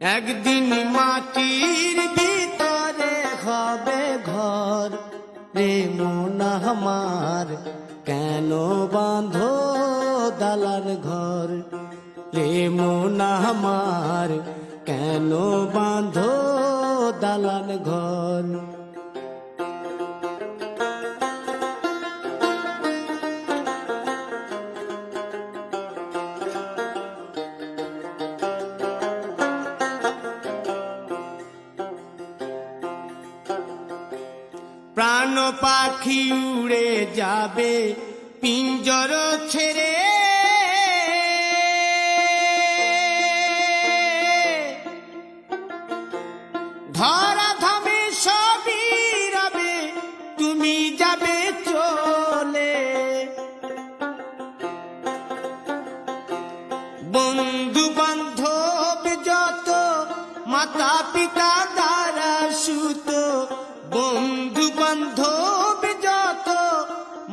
একদিন মাটির ভিতরে হবে ঘর। রে মোনা আমার, কেন বাঁধো দালান ঘর? রে মোনা আমার, কেন বাঁধো দালান ঘর? প্রাণ পাখি উড়ে যাবে, পিঞ্জর ছেড়ে। ধরা ধামে সবই রবে, তুমি যাবে চলে। বন্ধু বান্ধব যত মাতা পিতা দ্বারা সুত, বন্ধু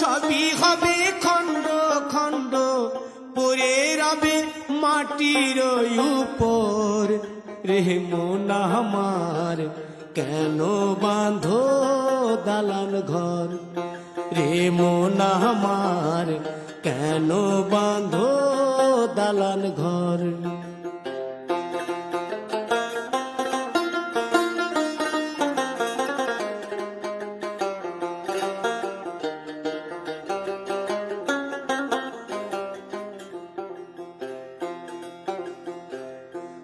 সবই হবে খণ্ড খণ্ড। পরে রবে মাটির উপর। রে মোনা আমার, কেন বাঁধো দালান ঘর? রে মোনা আমার, কেন বাঁধো দালান ঘর?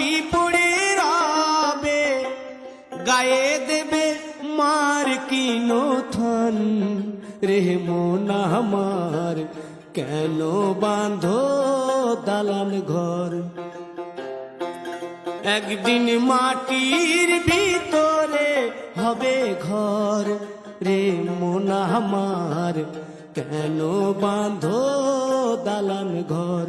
সবই পড়ে রবে, গায়ে দেবে মার কি নথন? রে মোনা আমার, কেন বাঁধো দালান ঘর? একদিন মাটির ভিতরে হবে ঘর। রে মোনা আমার, কেন বাঁধো দালান ঘর?